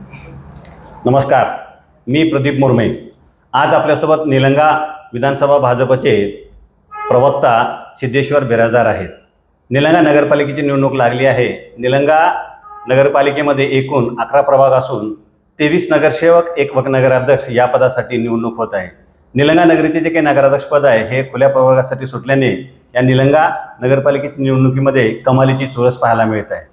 नमस्कार मी प्रदीप मुर्मे. आज आपल्यासोबत निलंगा विधानसभा भाजपचे प्रवक्ता सिद्धेश्वर बिराजदार आहेत. निलंगा नगरपालिकेची निवडणूक लागली आहे. निलंगा नगरपालिकेमध्ये एकूण अकरा प्रभाग असून तेवीस नगरसेवक एक नगराध्यक्ष या पदासाठी निवडणूक होत आहे. निलंगा नगरीचे जे काही नगराध्यक्ष पद आहे हे खुल्या प्रभागासाठी सुटल्याने या निलंगा नगरपालिकेच्या निवडणुकीमध्ये कमालीची चुरस पाहायला मिळत आहे.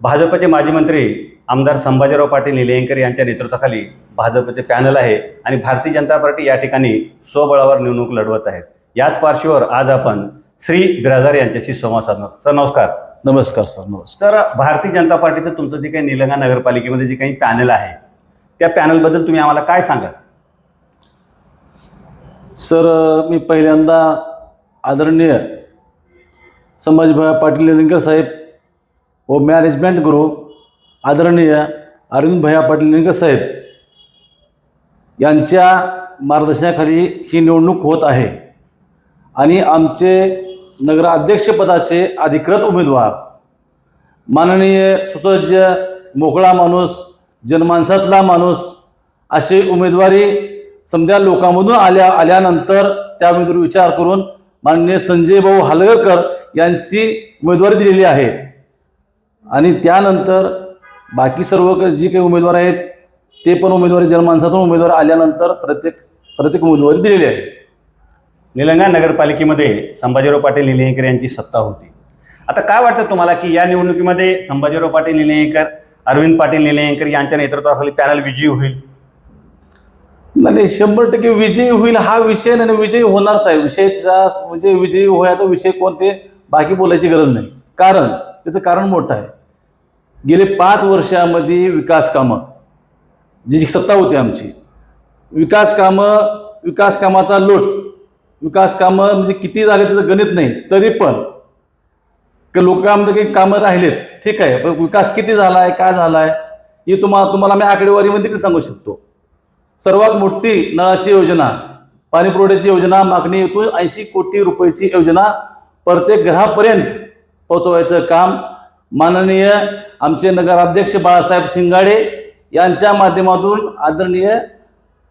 भाजपचे माजी मंत्री आमदार संभाजीराव पाटील निलंगेकर यांच्या नेतृत्वाखाली भाजपचे पॅनल आहे आणि भारतीय जनता पार्टी या ठिकाणी स्वबळावर निवडणूक लढवत आहेत याच पार्श्ववर आज आपण श्री बिराजदार यांच्याशी संवाद साधणार सर नमस्कार. नमस्कार सर. नमस्कार. तर भारतीय जनता पार्टीचं तुमचं जे काही निलंगा नगरपालिकेमध्ये जे काही पॅनल आहे त्या पॅनलबद्दल तुम्ही आम्हाला काय सांगाल? सर मी पहिल्यांदा आदरणीय संभाजीभाई पाटील निलंगेकर साहेब व मॅनेजमेंट ग्रुप आदरणीय अरविंद भैया पाटील निलंगेकर साहेब यांच्या मार्गदर्शनाखाली ही निवडणूक होत आहे आणि आमचे नगराध्यक्षपदाचे अधिकृत उमेदवार माननीय सुसज्ज मोकळा माणूस जनमानसातला माणूस असे उमेदवारी समजा लोकांमधून आल्या आल्यानंतर त्या उमेदवारी विचार करून माननीय संजय भाऊ हलगरकर यांची उमेदवारी दिलेली आहे. आणि त्यानंतर बाकी सर्व क- जी काही उमेदवार आहेत ते पण उमेदवारी जनमानसातून उमेदवार आल्यानंतर प्रत्येक प्रत्येक उमेदवारी दिलेली आहे. निलंगा नगरपालिकेमध्ये संभाजीराव पाटील निलंगेकर यांची सत्ता होती. आता काय वाटतं तुम्हाला की या निवडणुकीमध्ये संभाजीराव पाटील निलंगेकर अरविंद पाटील निलंगेकर यांच्या नेतृत्वाखाली पॅनल विजयी होईल? नाही शंभर टक्के विजयी होईल हा विषय नाही, विजयी होणारच आहे. विषयचा म्हणजे विजयी होण्याचा विषय कोणते बाकी बोलायची गरज नाही. कारण त्याचं कारण मोठं आहे. गेले पाच वर्षामध्ये विकास कामं जी सत्ता होती आमची. विकास कामं विकास कामाचा लोट विकास कामं म्हणजे किती झाले त्याचं गणित नाही तरी पण की लोकांमध्ये काही कामं राहिलेत ठीक आहे पण विकास किती झाला आहे काय झाला आहे हे तुम्हाला तुम्हाला मी आकडेवारीमध्ये देखील सांगू शकतो. सर्वात मोठी नळाची योजना पाणी पुरवठ्याची योजना मागणी एकूण ऐंशी कोटी रुपयाची योजना प्रत्येक घरापर्यंत पोहोचवायचं काम माननीय आमचे नगराध्यक्ष बाळासाहेब शिंगाडे यांच्या माध्यमातून आदरणीय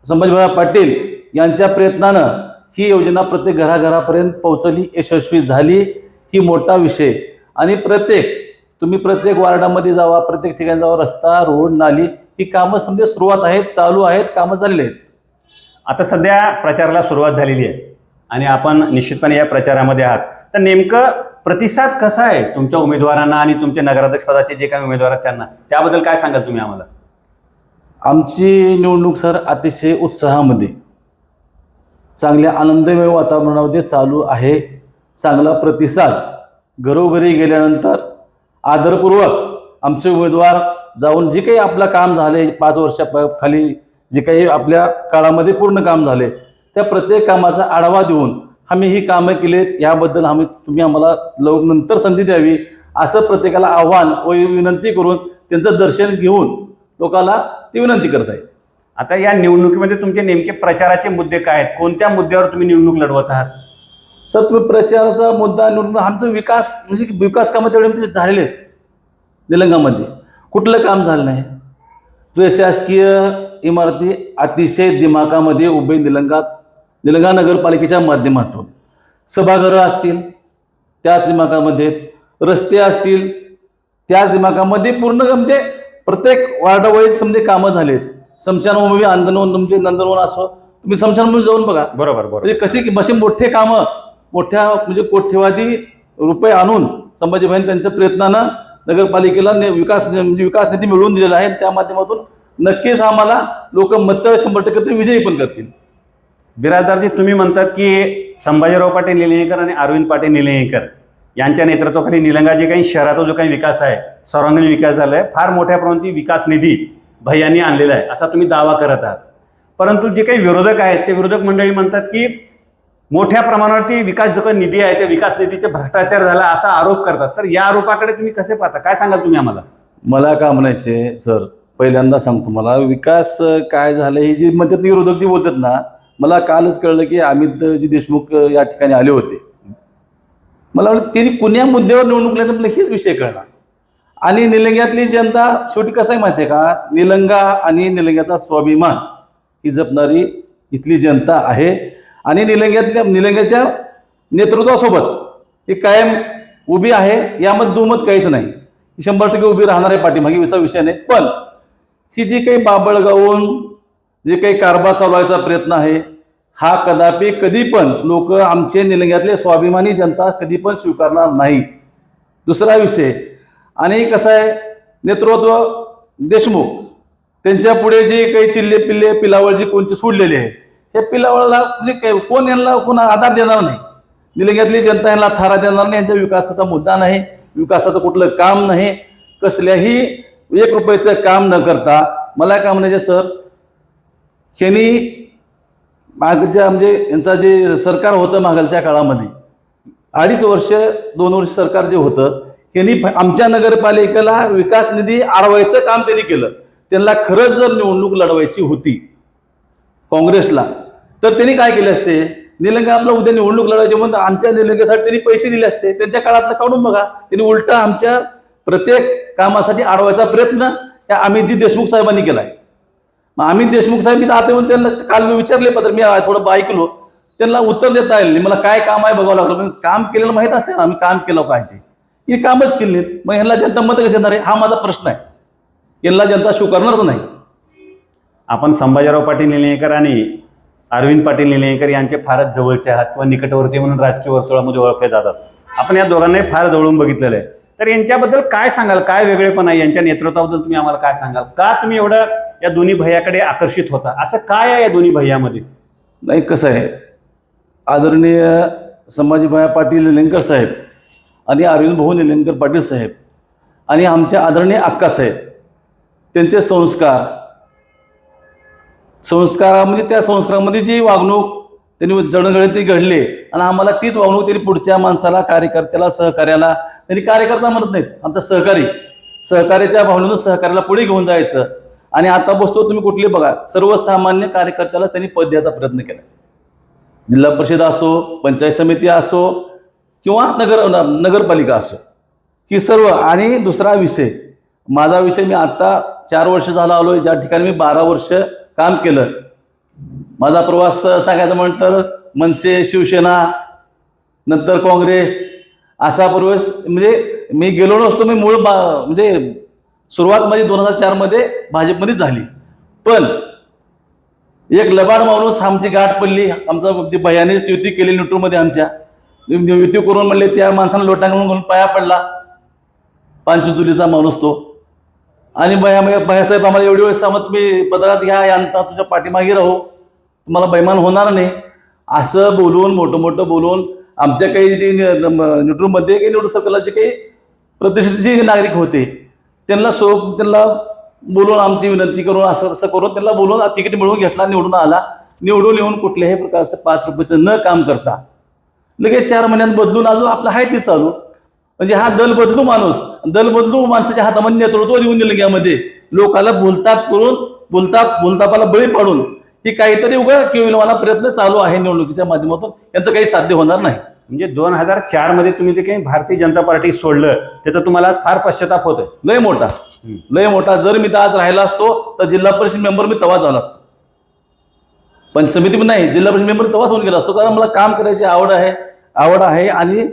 संभाजीभाई पाटील यांच्या प्रयत्नानं ही योजना प्रत्येक घराघरापर्यंत पोहोचली यशस्वी झाली. ही मोठा विषय. आणि प्रत्येक तुम्ही प्रत्येक वार्डामध्ये जावा प्रत्येक ठिकाणी जावा रस्ता रोड नाली ही कामं समजा सुरुवात आहेत चालू आहेत कामं झालेली आहेत. आता सध्या प्रचाराला सुरुवात झालेली आहे. आणि आपण निश्चितपणे या प्रचारामध्ये आहात. तर नेमकं प्रतिसाद कसा आहे तुमच्या उमेदवारांना आणि तुमच्या नगराध्यक्षपदाचे जे काही उमेदवार आहेत त्यांना? त्याबद्दल काय सांगाल तुम्ही आम्हाला? आमची निवडणूक सर अतिशय उत्साहामध्ये चांगल्या आनंदमय वातावरणामध्ये चालू आहे. चांगला प्रतिसाद घरोघरी गेल्यानंतर आदरपूर्वक आमचे उमेदवार जाऊन जे काही आपलं काम झाले पाच वर्षा खाली जे काही आपल्या काळामध्ये पूर्ण काम झाले त्या प्रत्येक कामाचा आढावा देऊन आम्ही ही कामं केलीत याबद्दल आम्ही तुम्ही आम्हाला लव नंतर संधी द्यावी असं प्रत्येकाला आव्हान व विनंती करून त्यांचं दर्शन घेऊन लोकांना ती विनंती करत आहे आता या निवडणुकीमध्ये तुमचे नेमके प्रचाराचे मुद्दे काय आहेत? कोणत्या मुद्द्यावर तुम्ही निवडणूक लढवत आहात? सर तुम्ही प्रचाराचा मुद्दा निवडून आमचं विकास म्हणजे विकास कामं तेवढे आमचे झालेले आहेत. निलंगामध्ये. कुठलं काम झालं नाही. प्रशासकीय इमारती अतिशय दिमागामध्ये उभे निलंगात निलंगा नगरपालिकेच्या माध्यमातून. सभागृह असतील त्याच दिमागामध्ये रस्ते असतील त्याच दिमागामध्ये पूर्ण म्हणजे प्रत्येक वार्डावाईज समजे कामं झालेत. स्मशानभूमी आंदोलन तुमचे नंदनवन असो तुम्ही स्मशानभूमी जाऊन बघा. बरोबर बरोबर. म्हणजे कशी की असे मोठे कामं मोठ्या म्हणजे कोट्यवादी रुपये आणून संभाजीभाई त्यांच्या प्रयत्नानं नगरपालिकेला विकास म्हणजे विकास निधी मिळवून दिलेला आहे. त्या माध्यमातून नक्कीच आम्हाला लोक मत शंभर टक्के तरी विजयी पण करतील. बिराजदारजी तुम्ही म्हणतात की संभाजीराव पाटील निलंगेकर आणि अरविंद पाटील निलंगेकर यांच्या नेतृत्वाखाली निलंगा जे काही शहराचा जो काही विकास आहे सर्वांगीण विकास झाला आहे फार मोठ्या प्रमाणात विकास निधी भैयांनी आणलेला आहे असा तुम्ही दावा करत आहात. परंतु जे काही विरोधक आहेत ते विरोधक मंडळी म्हणतात की मोठ्या प्रमाणावरती विकास जो काही निधी आहे त्या विकास निधीचे भ्रष्टाचार झाला असा आरोप करतात. तर या आरोपाकडे तुम्ही कसे पाहता? काय सांगाल तुम्ही आम्हाला? मला काय म्हणायचे सर? पहिल्यांदा सांगतो मला विकास काय झालं हे जी म्हणतात विरोधक जी बोलतात ना मला कालच कळलं की अमितजी देशमुख या ठिकाणी आले होते. मला वाटतं त्यांनी कुण्या मुद्द्यावर निवडणूक लढवली मला हेच विषय कळला आणि निलंग्यातली जनता शेवटी कसं आहे माहिती आहे का? निलंगा आणि निलंग्याचा स्वाभिमान ही जपणारी इथली जनता आहे. आणि निलंग्यातल्या निलंग्याच्या नेतृत्वासोबत ही कायम उभी आहे. यामध्ये दुमत काहीच नाही. ही शंभर टक्के उभी राहणार आहे पाठीमागे विसा विषय नाही. पण ही जी काही बाबळ गाऊन जे काही कारभार चालवायचा प्रयत्न आहे हा कदापि कधी पण लोक आमचे निलंग्यातले स्वाभिमानी जनता कधी पण स्वीकारणार नाही. दुसरा विषय आणि कसं आहे नेतृत्व देशमुख त्यांच्या पुढे जे काही चिल्ले पिल्ले पिलावळ जी कोणची सोडलेली आहे हे पिलावळला म्हणजे काही कोण यांना कोण आधार देणार नाही? निलंग्यातली जनता यांना थारा देणार नाही यांच्या विकासाचा मुद्दा नाही विकासाचं कुठलं काम नाही कसल्याही एक रुपयाचं काम न करता मला काय म्हणायचे सर? ह्यांनी मागच्या म्हणजे यांचा जे सरकार होतं मागलच्या काळामध्ये अडीच वर्ष दोन वर्ष सरकार जे होतं त्यांनी फ- आमच्या नगरपालिकेला विकास निधी आडवायचं काम त्यांनी केलं. त्यांना खरंच जर निवडणूक लढवायची होती काँग्रेसला तर त्यांनी काय केले असते? निलंगा आपला उद्या निवडणूक लढवायची म्हणून आमच्या निलंगेसाठी त्यांनी पैसे दिले असते. त्यांच्या काळातलं काढून बघा. त्यांनी उलटा आमच्या प्रत्येक कामासाठी आडवायचा प्रयत्न या अमितजी देशमुख साहेबांनी केलाय. मग अमित देशमुख साहेब मी आता येऊन त्यांना काल मी विचारले पत्र मी थोडं ऐकलो. त्यांना उत्तर देता येईल नाही. मला काय काम आहे बघावं लागलं. पण काम केलेलं माहीत असते ना आम्ही काम केलं काय ते हे कामच केले मग ह्यांना जनता मत कशी येणार आहे? हा माझा प्रश्न आहे. यांना जनता स्वीकारणारच नाही. आपण संभाजीराव पाटील निलंगेकर आणि अरविंद पाटील निलंगेकर यांचे फारच जवळचे आहात किंवा निकटवर्ती म्हणून राजकीय वर्तुळामध्ये ओळखले जातात. आपण या दोघांनाही फार जवळून बघितलेलं आहे. तर यांच्याबद्दल काय सांगाल? काय वेगळेपण आहे? यांच्या नेतृत्वाबद्दल तुम्ही आम्हाला काय सांगाल? का तुम्ही एवढं या दोन्ही भैयाकडे आकर्षित होता. असं काय आहे या दोन्ही भैयामध्ये? नाही कसं आहे? आदरणीय संभाजीभाई पाटील निलंकर साहेब आणि अरविंद भाऊ निलंकर पाटील साहेब आणि आमच्या आदरणीय अक्का साहेब त्यांचे संस्कार संस्कारामध्ये त्या संस्कारामध्ये जी वागणूक त्यांनी जडणघडती घडले आणि आम्हाला तीच वागणूक त्यांनी पुढच्या माणसाला कार्यकर्त्याला सहकार्याला त्यांनी कार्यकर्ता म्हणत नाहीत आमचा सहकारी. सहकार्याच्या भावनेतून सहकार्याला पुढे घेऊन जायचं. आणि आता बसतो तुम्ही कुठली बघा. सर्वसामान्य कार्यकर्त्याला त्यांनी पद द्यायचा प्रयत्न केला. जिल्हा परिषद असो पंचायत समिती असो किंवा नगर नगरपालिका असो. ही सर्व आणि दुसरा विषय. माझा विषय मी आत्ता चार वर्ष झाला आलो ज्या ठिकाणी मी बारा वर्ष काम केलं. माझा प्रवास सांगायचं म्हटलं तर मनसे शिवसेना नंतर काँग्रेस असा प्रवेश म्हणजे मी गेलो नसतो मी मूळ बा म्हणजे सुरुवात मध्ये दोन हजार चारमध्ये भाजपमध्येच झाली. पण एक लबाड माणूस आमची गाठ पडली. आमचा म्हणजे भयानेच युती केली न्यूट्रूमध्ये आमच्या. युती करून म्हणले त्या माणसानं लोटांगण म्हणून पाया पडला. पांचुचुलीचा माणूस तो. आणि भया भयासाहेब आम्हाला एवढी वेळ सांगत तुम्ही पदरात घ्या यांता तुझ्या पाठीमागे राहू. तुम्हाला बैमान होणार नाही. असं बोलून मोठं मोठं बोलून आमच्या काही जे न्यूट्रूमध्ये काही निवडून सरकारला जे काही प्रतिष्ठित जे नागरिक होते त्यांना सो त्यांना बोलून आमची विनंती करून असं तसं करून त्यांना बोलून तिकीट मिळवून घेतला निवडून आला. निवडून येऊन कुठल्याही प्रकारचं पाच रुपयाचं न काम करता. लगेच चार महिन्यात बदलून अजून आपलं आहे ते चालू. म्हणजे हा दल बदलू माणूस दल बदलू माणसाच्या हातामध्ये नेतृत्व देऊन दिलं यामध्ये. लोकाला बोलताप करून बोलताप बोलतापाला बळी पाडून ही काहीतरी उगा केविलवाना प्रयत्न चालू आहे निवडणुकीच्या माध्यमातून. यांचं काही साध्य होणार नाही. म्हणजे दोन हजार चारमध्ये तुम्ही जे काही भारतीय जनता पार्टी सोडलं त्याचा तुम्हाला आज फार पश्चाताप होतोय. लय मोठा. लय मोठा. जर मी तर आज राहिला असतो तर जिल्हा परिषद मेंबर मी तवा झाला असतो. पण समिती पण नाही. जिल्हा परिषद मेंबर तवाच होऊन गेला असतो. कारण मला काम करायची आवड आहे आवड आहे आणि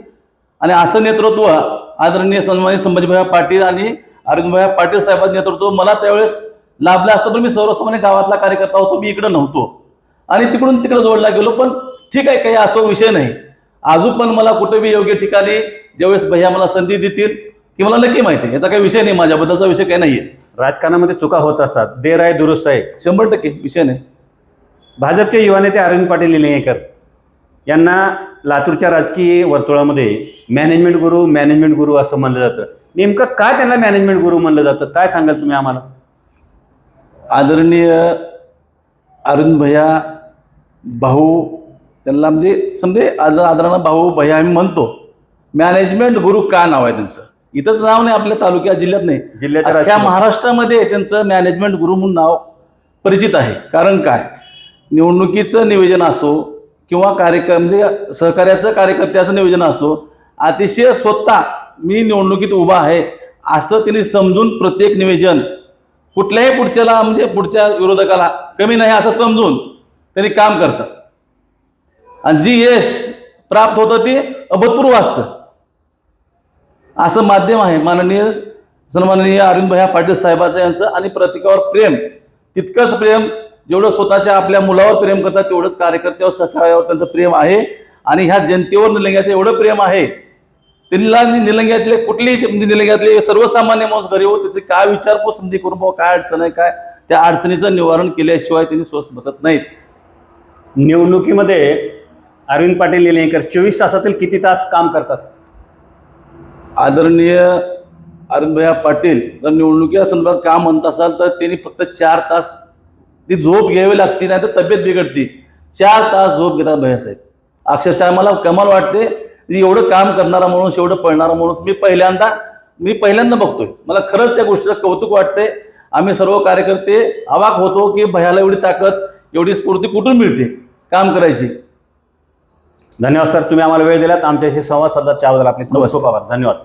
आणि असं नेतृत्व आदरणीय सन्मानी संभाजीभाई पाटील आणि अरविंदभाई पाटील साहेबांचं नेतृत्व मला त्यावेळेस लाभलं असतं. पण मी सर्वसामान्य गावातला कार्यकर्ता होतो. मी इकडं नव्हतो. आणि तिकडून तिकडे जोडला गेलो. पण ठीक आहे काही असो विषय नाही. अजून पण मला कुठे बी योग्य ठिकाणी ज्यावेळेस भैया मला संधी देतील ती मला नक्की माहिती आहे. याचा काही विषय नाही माझ्याबद्दलचा विषय काही नाहीये. राजकारणामध्ये चुका होत असतात. देर आहे दुरुस्त आहे. शंभर टक्के विषय नाही. भाजपचे युवा नेते अरविंद पाटील निलंगेकर यांना लातूरच्या राजकीय वर्तुळामध्ये मॅनेजमेंट गुरु मॅनेजमेंट गुरु असं म्हणलं जातं. नेमकं काय त्यांना मॅनेजमेंट गुरु म्हणलं जातं? काय सांगाल तुम्ही आम्हाला? आदरणीय अरुण भैया भाऊ त्यांना म्हणजे समजे आद आदरानं भाऊ भैया आम्ही म्हणतो. मॅनेजमेंट गुरु का नाव आहे त्यांचं? इथंच नाव नाही आपल्या तालुक्यात जिल्ह्यात नाही. जिल्ह्याच्या महाराष्ट्रामध्ये त्यांचं मॅनेजमेंट गुरु म्हणून नाव परिचित आहे. कारण काय? निवडणुकीचं नियोजन असो किंवा कार्यक्रम म्हणजे सहकार्याचं कार्यकर्त्याचं नियोजन असो अतिशय स्वतः मी निवडणुकीत उभा आहे असं त्यांनी समजून प्रत्येक निवेदन कुठल्याही पुढच्याला म्हणजे पुढच्या विरोधकाला कमी नाही असं समजून त्यांनी काम करतात. आणि जी यश प्राप्त होतं ते अभूतपूर्व असतं. असं माध्यम आहे माननीय सन्माननीय अरविंद भैया पाटील साहेबाचं यांचं आणि प्रत्येकावर प्रेम. तितकंच प्रेम जेवढं स्वतःच्या आपल्या मुलावर प्रेम करतात तेवढंच कार्यकर्त्यावर सहकार्यावर त्यांचं प्रेम आहे. आणि ह्या जनतेवर निलंग्याचं एवढं प्रेम आहे. त्यांना निलंग्यातले कुठलीही म्हणजे निलंग्यातले सर्वसामान्य माणूस घरी हो त्याचे काय विचारपूस समधी करून भाऊ काय अडचण आहे काय? त्या अडचणीचं निवारण केल्याशिवाय त्यांनी स्वस्त बसत नाहीत. निवडणुकीमध्ये अरविंद पाटील निलंगेकर चोवीस तासातील किती तास काम करतात? आदरणीय अरविंदभैया पाटील जर निवडणुकीच्या संदर्भात काम म्हणत असाल तर त्यांनी फक्त चार तास ती झोप घ्यावी लागते नाही तर तब्येत बिघडते. चार तास झोप घेतात भैयासाहेब अक्षरशः मला कमाल वाटते की एवढं काम करणारा माणूस एवढं पळणारा माणूस मी पहिल्यांदा मी पहिल्यांदा बघतोय. मला खरंच त्या गोष्टीचं कौतुक वाटते आम्ही सर्व कार्यकर्ते अवाक होतो की भयाला एवढी ताकद एवढी स्फूर्ती कुठून मिळते काम करायची? धन्यवाद सर. तुम्ही आम्हाला वेळ दिलात. आमच्याशी संवाद साधला. त्याबद्दल आपले खूप खूप आभार. धन्यवाद.